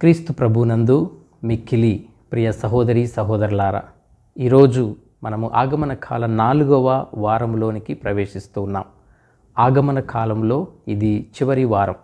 క్రీస్తు ప్రభునందు మిక్కిలి ప్రియ సహోదరి సహోదరులారా ఈరోజు మనము ఆగమన కాల నాలుగవ వారంలోనికి ప్రవేశిస్తూ ఉన్నాం. ఆగమన కాలంలో ఇది చివరి వారం.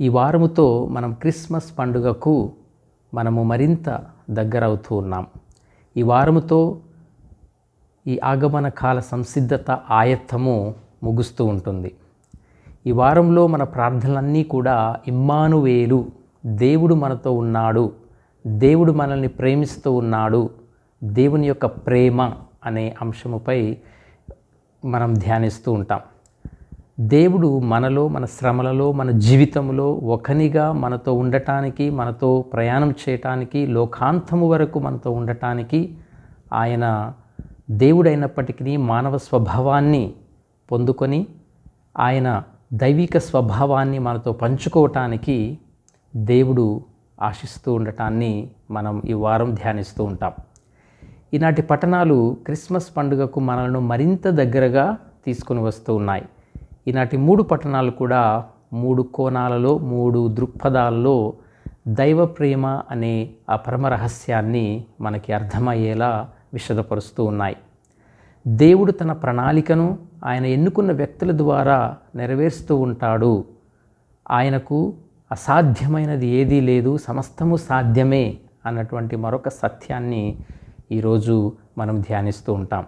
ఈ వారముతో మనం క్రిస్మస్ పండుగకు మనము మరింత దగ్గరవుతూ ఉన్నాం. ఈ వారముతో ఈ ఆగమన కాల సంసిద్ధత ఆయత్తము ముగుస్తూ ఉంటుంది. ఈ వారంలో మన ప్రార్థనలన్నీ కూడా ఇమ్మానువేలు దేవుడు మనతో ఉన్నాడు. దేవుడు మనల్ని ప్రేమిస్తూ ఉన్నాడు. దేవుని యొక్క ప్రేమ అనే అంశముపై మనం ధ్యానిస్తూ ఉంటాం. దేవుడు మనలో మన శ్రమలలో మన జీవితంలో ఒకనిగా మనతో ఉండటానికి మనతో ప్రయాణం చేయటానికి లోకాంతము వరకు మనతో ఉండటానికి ఆయన దేవుడైనప్పటికీ మానవ స్వభావాన్ని పొందుకొని ఆయన దైవిక స్వభావాన్ని మనతో పంచుకోవటానికి దేవుడు ఆశిస్తూ ఉండటాన్ని మనం ఈ వారం ధ్యానిస్తూ ఉంటాం. ఈనాటి పట్టణాలు క్రిస్మస్ పండుగకు మనలను మరింత దగ్గరగా తీసుకుని వస్తూ ఉన్నాయి. ఈనాటి మూడు పట్టణాలు కూడా మూడు కోణాలలో మూడు దృక్పథాలలో దైవ ప్రేమ అనే ఆ పరమ రహస్యాన్ని మనకి అర్థమయ్యేలా విషదపరుస్తూ ఉన్నాయి. దేవుడు తన ప్రణాళికను ఆయన ఎన్నుకున్న వ్యక్తుల ద్వారా నెరవేరుస్తూ ఉంటాడు. ఆయనకు అసాధ్యమైనది ఏదీ లేదు సమస్తము సాధ్యమే అన్నటువంటి మరొక సత్యాన్ని ఈరోజు మనం ధ్యానిస్తూ ఉంటాం.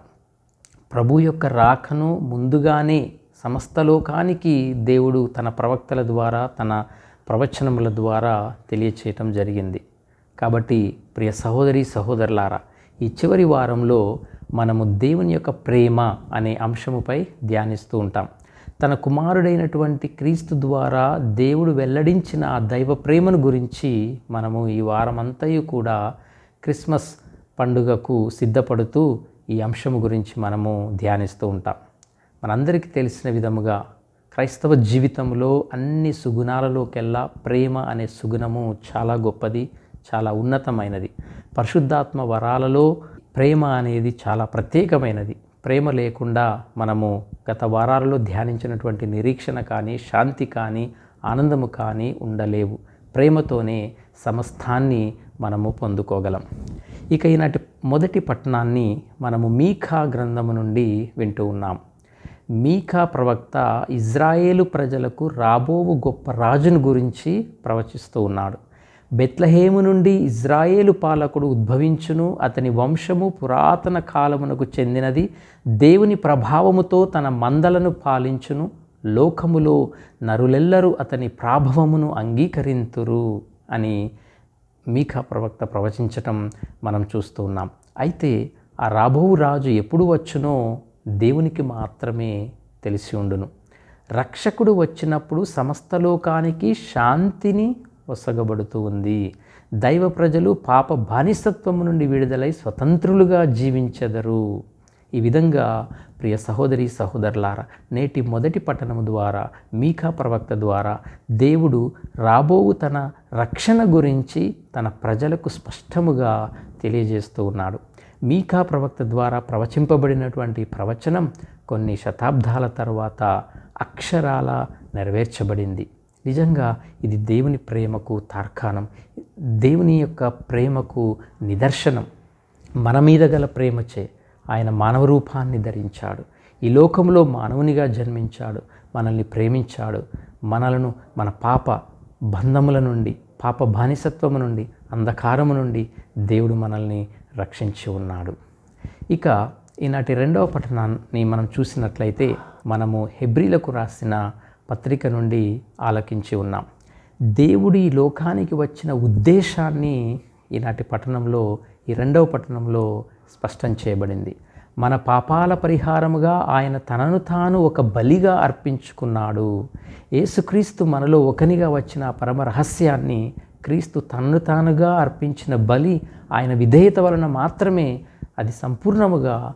ప్రభు యొక్క రాకను ముందుగానే సమస్త లోకానికి దేవుడు తన ప్రవక్తల ద్వారా తన ప్రవచనముల ద్వారా తెలియచేయటం జరిగింది. కాబట్టి ప్రియ సహోదరి సహోదరులారా ఈ చివరి వారంలో మనము దేవుని యొక్క ప్రేమ అనే అంశముపై ధ్యానిస్తూ ఉంటాం. తన కుమారుడైనటువంటి క్రీస్తు ద్వారా దేవుడు వెల్లడించిన ఆ దైవ ప్రేమను గురించి మనము ఈ వారమంతయు కూడా క్రిస్మస్ పండుగకు సిద్ధపడుతూ ఈ అంశము గురించి మనము ధ్యానిస్తూ ఉంటాం. మనందరికీ తెలిసిన విధముగా క్రైస్తవ జీవితంలో అన్ని సుగుణాలలోకెల్లా ప్రేమ అనే సుగుణము చాలా గొప్పది చాలా ఉన్నతమైనది. పరిశుద్ధాత్మ వరాలలో ప్రేమ అనేది చాలా ప్రత్యేకమైనది. ప్రేమ లేకుండా మనము గత వారాలలో ధ్యానించినటువంటి నిరీక్షణ కానీ శాంతి కానీ ఆనందము కానీ ఉండలేవు. ప్రేమతోనే సమస్తాన్ని మనము పొందుకోగలం. ఇక ఈనాటి మొదటి పట్టణాన్ని మనము మీఖా గ్రంథము నుండి వింటూ ఉన్నాం. మీకా ప్రవక్త ఇజ్రాయేలు ప్రజలకు రాబోవు గొప్ప రాజును గురించి ప్రవచిస్తూ ఉన్నాడు. బెత్లహేము నుండి ఇజ్రాయేలు పాలకుడు ఉద్భవించును. అతని వంశము పురాతన కాలమునకు చెందినది. దేవుని ప్రభావముతో తన మందలను పాలించును. లోకములో నరులెల్లరూ అతని ప్రాభవమును అంగీకరింతురు అని మీకా ప్రవక్త ప్రవచించటం మనం చూస్తూ ఉన్నాం. అయితే ఆ రాబోవు రాజు ఎప్పుడు వచ్చునో దేవునికి మాత్రమే తెలిసి ఉండును. రక్షకుడు వచ్చినప్పుడు సమస్త లోకానికి శాంతిని ఒసగబడుతూ ఉంది. దైవ ప్రజలు పాప బానిసత్వము నుండి విడుదలై స్వతంత్రులుగా జీవించెదరు. ఈ విధంగా ప్రియ సహోదరి సహోదరులారా నేటి మొదటి పట్టణము ద్వారా మీకా ప్రవక్త ద్వారా దేవుడు రాబోవు తన రక్షణ గురించి తన ప్రజలకు స్పష్టముగా తెలియజేస్తూ ఉన్నాడు. మీకా ప్రవక్త ద్వారా ప్రవచింపబడినటువంటి ప్రవచనం కొన్ని శతాబ్దాల తర్వాత అక్షరాల నెరవేర్చబడింది. నిజంగా ఇది దేవుని ప్రేమకు తార్కాణం. దేవుని యొక్క ప్రేమకు నిదర్శనం. మన మీద గల ప్రేమచే ఆయన మానవ రూపాన్ని ధరించాడు. ఈ లోకంలో మానవునిగా జన్మించాడు మనల్ని ప్రేమించాడు మనలను మన పాప బంధముల నుండి పాప బానిసత్వము నుండి అంధకారము నుండి దేవుడు మనల్ని రక్షించి ఉన్నాడు. ఇక ఈనాటి రెండవ పట్టణాన్ని మనం చూసినట్లయితే మనము హెబ్రిలకు రాసిన పత్రిక నుండి ఆలకించి ఉన్నాం. దేవుడి ఈ లోకానికి వచ్చిన ఉద్దేశాన్ని ఈనాటి పట్టణంలో ఈ రెండవ పట్టణంలో స్పష్టం చేయబడింది. మన పాపాల పరిహారముగా ఆయన తనను తాను ఒక బలిగా అర్పించుకున్నాడు. యేసుక్రీస్తు మనలో ఒకనిగా వచ్చిన పరమ రహస్యాన్ని క్రీస్తు తనను తానుగా అర్పించిన బలి ఆయన విధేయత వలన మాత్రమే అది సంపూర్ణముగా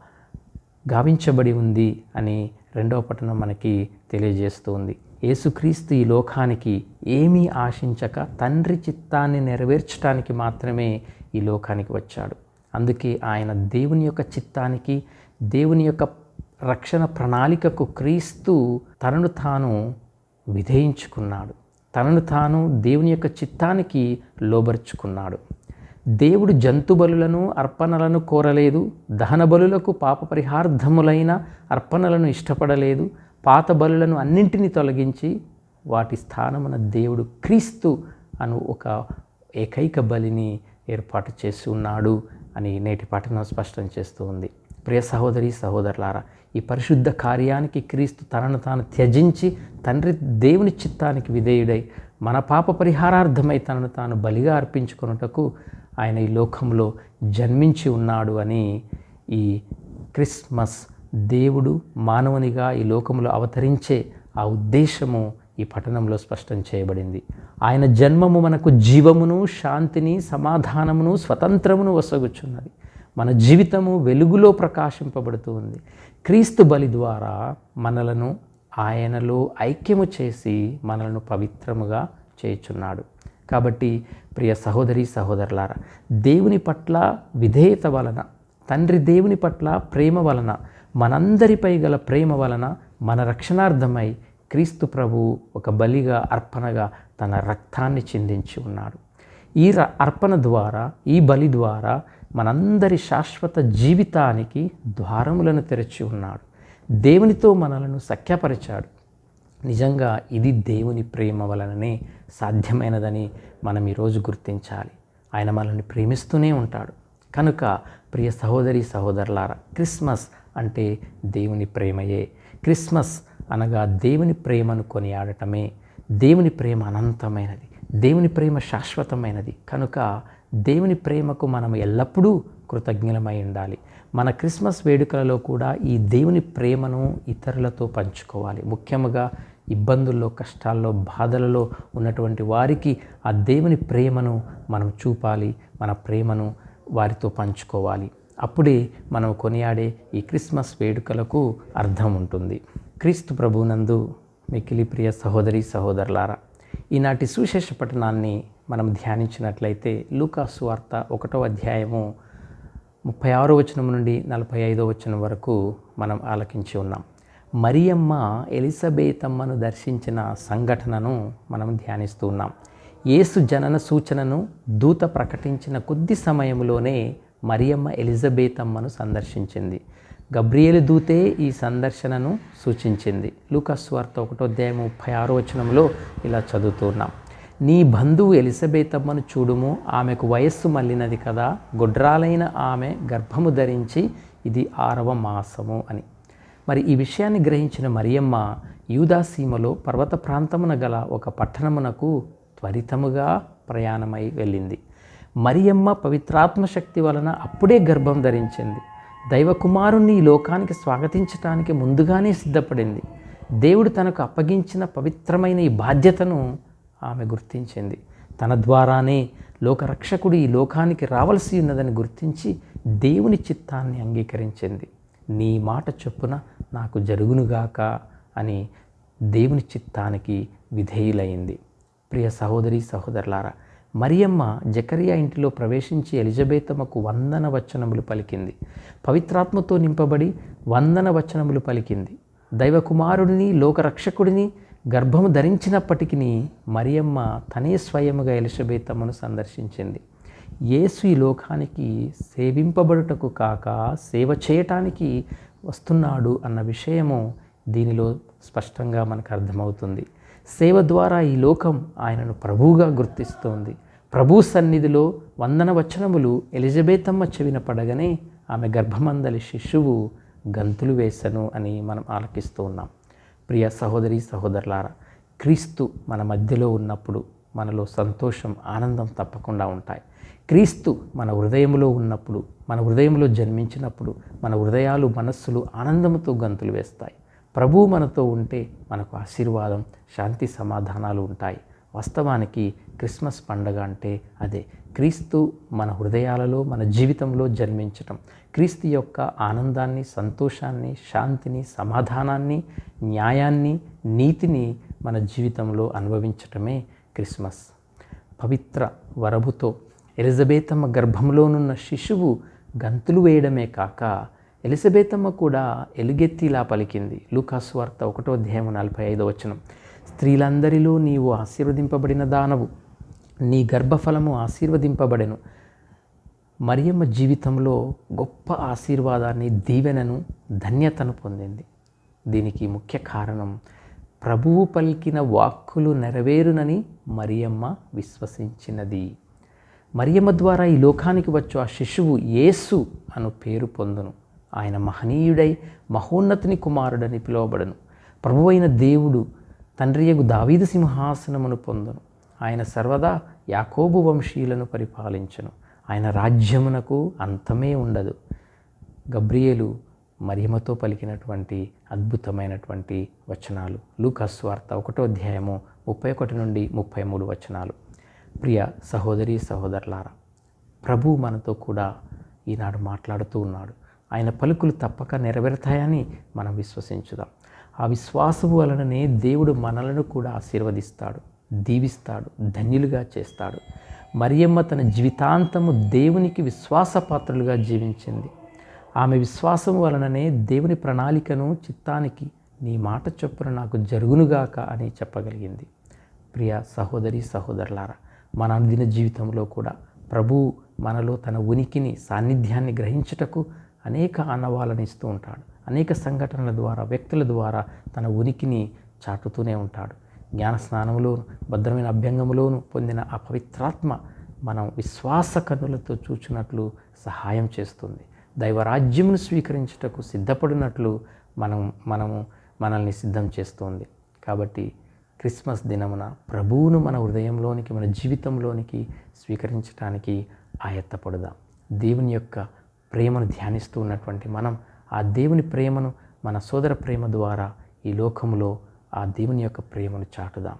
గావించబడి ఉంది అని రెండవ పట్టణం మనకి తెలియజేస్తుంది. యేసుక్రీస్తు ఈ లోకానికి ఏమీ ఆశించక తండ్రి చిత్తాన్ని నెరవేర్చడానికి మాత్రమే ఈ లోకానికి వచ్చాడు. అందుకే ఆయన దేవుని యొక్క చిత్తానికి దేవుని యొక్క రక్షణ ప్రణాళికకు క్రీస్తు తనను తాను విధేయించుకున్నాడు. తనను తాను దేవుని యొక్క చిత్తానికి లోబరుచుకున్నాడు. దేవుడు జంతు బలులను అర్పణలను కోరలేదు. దహన బలులకు పాప పరిహార్థములైన అర్పణలను ఇష్టపడలేదు. పాత బలులను అన్నింటినీ తొలగించి వాటి స్థానమున దేవుడు క్రీస్తు అను ఒక ఏకైక బలిని ఏర్పాటు చేసి ఉన్నాడు అని నేటి పఠనం స్పష్టం చేస్తూ ఉంది. ప్రియ సహోదరి సహోదరులారా ఈ పరిశుద్ధ కార్యానికి క్రీస్తు తనను తాను త్యజించి తండ్రి దేవుని చిత్తానికి విధేయుడై మన పాప పరిహారార్థమై తనను తాను బలిగా అర్పించుకొనుటకు ఆయన ఈ లోకంలో జన్మించి ఉన్నాడు అని ఈ క్రిస్మస్ దేవుడు మానవునిగా ఈ లోకంలో అవతరించే ఆ ఉద్దేశము ఈ పట్టణంలో స్పష్టం చేయబడింది. ఆయన జన్మము మనకు జీవమును శాంతిని సమాధానమును స్వతంత్రమును వసగుచున్నది. మన జీవితము వెలుగులో ప్రకాశింపబడుతూ ఉంది. క్రీస్తు బలి ద్వారా మనలను ఆయనలో ఐక్యము చేసి మనలను పవిత్రముగా చేయుచున్నాడు. కాబట్టి ప్రియ సహోదరి సహోదరులారా దేవుని పట్ల విధేయత వలన తండ్రి దేవుని పట్ల ప్రేమ వలన మనందరిపై గల ప్రేమ వలన మన రక్షణార్థమై క్రీస్తు ప్రభు ఒక బలిగా అర్పణగా తన రక్తాన్ని చెందించి ఉన్నాడు. ఈ ర- అర్పణ ద్వారా ఈ బలి ద్వారా మనందరి శాశ్వత జీవితానికి ద్వారములను తెరచి ఉన్నాడు. దేవునితో మనలను సఖ్యపరిచాడు. నిజంగా ఇది దేవుని ప్రేమ వలననే సాధ్యమైనదని మనం ఈరోజు గుర్తించాలి. ఆయన మనల్ని ప్రేమిస్తూనే ఉంటాడు. కనుక ప్రియ సహోదరి సహోదరులారా క్రిస్మస్ అంటే దేవుని ప్రేమయే. క్రిస్మస్ అనగా దేవుని ప్రేమను కొనియాడటమే. దేవుని ప్రేమ అనంతమైనది. దేవుని ప్రేమ శాశ్వతమైనది. కనుక దేవుని ప్రేమకు మనం ఎల్లప్పుడూ కృతజ్ఞలమై ఉండాలి. మన క్రిస్మస్ వేడుకలలో కూడా ఈ దేవుని ప్రేమను ఇతరులతో పంచుకోవాలి. ముఖ్యంగా ఇబ్బందుల్లో కష్టాల్లో బాధలలో ఉన్నటువంటి వారికి ఆ దేవుని ప్రేమను మనం చూపాలి. మన ప్రేమను వారితో పంచుకోవాలి. అప్పుడే మనం కొనియాడే ఈ క్రిస్మస్ వేడుకలకు అర్థం ఉంటుంది. క్రీస్తు ప్రభునందు మిక్కిలి ప్రియ సహోదరి సహోదరులారా ఈనాటి సుశేష పఠనాన్ని మనం ధ్యానించినట్లయితే లూకాసు వార్త ఒకటో అధ్యాయము ముప్పై ఆరో వచనం నుండి నలభై ఐదో వచనం వరకు మనం ఆలకించి ఉన్నాం. మరియమ్మ ఎలిజబేతమ్మను దర్శించిన సంఘటనను మనం ధ్యానిస్తూ ఉన్నాం. యేసు జనన సూచనను దూత ప్రకటించిన కొద్ది సమయంలోనే మరియమ్మ ఎలిజబేతమ్మను సందర్శించింది. గబ్రియేలు దూతే ఈ సందర్శనను సూచించింది. లూకాస్ వార్త ఒకటో అధ్యాయం ముప్పై ఆరో వచనంలో ఇలా చదువుతున్నాం. నీ బంధువు ఎలిజబేతమ్మను చూడుము ఆమెకు వయస్సు మళ్ళినది కదా గొడ్రాలైన ఆమె గర్భము ధరించి ఇది ఆరవ మాసము అని. మరి ఈ విషయాన్ని గ్రహించిన మరియమ్మ యూదాసీమలో పర్వత ప్రాంతమున గల ఒక పట్టణమునకు త్వరితముగా ప్రయాణమై వెళ్ళింది. మరియమ్మ పవిత్రాత్మ శక్తి వలన అప్పుడే గర్భం ధరించింది. దైవకుమారుణ్ణి ఈ లోకానికి స్వాగతించటానికి ముందుగానే సిద్ధపడింది. దేవుడు తనకు అప్పగించిన పవిత్రమైన ఈ బాధ్యతను ఆమె గుర్తించింది. తన ద్వారానే లోకరక్షకుడు ఈ లోకానికి రావలసి ఉన్నదని గుర్తించి దేవుని చిత్తాన్ని అంగీకరించింది. నీ మాట చొప్పున నాకు జరుగునుగాక అని దేవుని చిత్తానికి విధేయులైంది. ప్రియ సహోదరి సహోదరులారా మరియమ్మ జకరియా ఇంటిలో ప్రవేశించి ఎలిజబేతమ్మకు వందన వచనములు పలికింది. పవిత్రాత్మతో నింపబడి వందన వచనములు పలికింది. దైవకుమారుడిని లోకరక్షకుడిని గర్భము ధరించినప్పటికీ మరియమ్మ తనే స్వయముగా ఎలిజబేతమ్మను సందర్శించింది. యేసు ఈ లోకానికి సేవింపబడుటకు కాక సేవ చేయటానికి వస్తున్నాడు అన్న విషయము దీనిలో స్పష్టంగా మనకు అర్థమవుతుంది. సేవ ద్వారా ఈ లోకం ఆయనను ప్రభువుగా గుర్తిస్తోంది. ప్రభు సన్నిధిలో వందన వచనములు ఎలిజబేతమ్మ చెవిన పడగానే ఆమె గర్భమందలి శిశువు గంతులు వేసను అని మనం ఆలకిస్తూ ఉన్నాం. ప్రియ సహోదరి సహోదరులారా క్రీస్తు మన మధ్యలో ఉన్నప్పుడు మనలో సంతోషం ఆనందం తప్పకుండా ఉంటాయి. క్రీస్తు మన హృదయంలో ఉన్నప్పుడు మన హృదయంలో జన్మించినప్పుడు మన హృదయాలు మనస్సులు ఆనందంతో గంతులు వేస్తాయి. ప్రభువు మనతో ఉంటే మనకు ఆశీర్వాదం శాంతి సమాధానాలు ఉంటాయి. వాస్తవానికి క్రిస్మస్ పండగ అంటే అదే. క్రీస్తు మన హృదయాలలో మన జీవితంలో జన్మించటం. క్రీస్తు యొక్క ఆనందాన్ని సంతోషాన్ని శాంతిని సమాధానాన్ని న్యాయాన్ని నీతిని మన జీవితంలో అనుభవించటమే క్రిస్మస్. పవిత్ర వరభుతో ఎలిజబేతమ్మ గర్భంలోనున్న శిశువు గంతులు వేయడమే కాక ఎలిజబేతమ్మ కూడా ఎలుగెత్తిలా పలికింది. లూకాస్ వార్త ఒకటో అధ్యాయం నలభై ఐదో వచనం. స్త్రీలందరిలో నీవు ఆశీర్వదింపబడిన దానవు. నీ గర్భఫలము ఆశీర్వదింపబడెను. మరియమ్మ జీవితంలో గొప్ప ఆశీర్వాదాన్ని దీవెనను ధన్యతను పొందింది. దీనికి ముఖ్య కారణం ప్రభువు పలికిన వాక్కులు నెరవేరునని మరియమ్మ విశ్వసించినది. మరియమ్మ ద్వారా ఈ లోకానికి వచ్చు ఆ శిశువు యేసు అను పేరు పొందును. ఆయన మహనీయుడై మహోన్నతిని కుమారుడని పిలువబడను. ప్రభువైన దేవుడు తండ్రియగు దావీదు సింహాసనమును పొందును. ఆయన సర్వదా యాకోబు వంశీయులను పరిపాలించను. ఆయన రాజ్యమునకు అంతమే ఉండదు. గబ్రియేలు మరియమతో పలికినటువంటి అద్భుతమైనటువంటి వచనాలు. లూకస్ వార్త ఒకటో అధ్యాయము ముప్పై ఒకటి నుండి ముప్పై మూడు వచనాలు. ప్రియ సహోదరి సహోదరులారా ప్రభు మనతో కూడా ఈనాడు మాట్లాడుతూ ఉన్నాడు. ఆయన పలుకులు తప్పక నెరవేరుతాయని మనం విశ్వసించుదాం. ఆ విశ్వాసము వలననే దేవుడు మనలను కూడా ఆశీర్వదిస్తాడు దీవిస్తాడు ధన్యులుగా చేస్తాడు. మరియమ్మ తన జీవితాంతము దేవునికి విశ్వాసపాత్రులుగా జీవించింది. ఆమె విశ్వాసం వలననే దేవుని ప్రణాళికను చిత్తానికి నీ మాట చొప్పున నాకు జరుగునుగాక అని చెప్పగలిగింది. ప్రియ సహోదరి సహోదరులారా మన అనుదిన జీవితంలో కూడా ప్రభు మనలో తన ఉనికిని సాన్నిధ్యాన్ని గ్రహించుటకు అనేక ఆనవాలను ఇస్తూ ఉంటాడు. అనేక సంఘటనల ద్వారా వ్యక్తుల ద్వారా తన ఉనికిని చాటుతూనే ఉంటాడు. జ్ఞాన స్నానములోను భద్రమైన అభ్యంగములోను పొందిన ఆ పవిత్రాత్మ మనం విశ్వాస కన్నులతో చూచినట్లు సహాయం చేస్తుంది. దైవరాజ్యమును స్వీకరించుటకు సిద్ధపడినట్లు మనం మనము మనల్ని సిద్ధం చేస్తుంది. కాబట్టి క్రిస్మస్ దినమున ప్రభువును మన హృదయంలోనికి మన జీవితంలోనికి స్వీకరించడానికి ఆయత్తపడదాం. దేవుని యొక్క ప్రేమను ధ్యానిస్తూ ఉన్నటువంటి మనం ఆ దేవుని ప్రేమను మన సోదర ప్రేమ ద్వారా ఈ లోకంలో ఆ దేవుని యొక్క ప్రేమను చాటుదాం.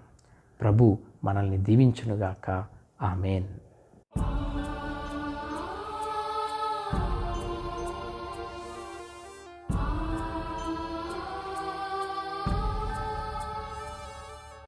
ప్రభు మనల్ని దీవించునుగాక. ఆమెన్.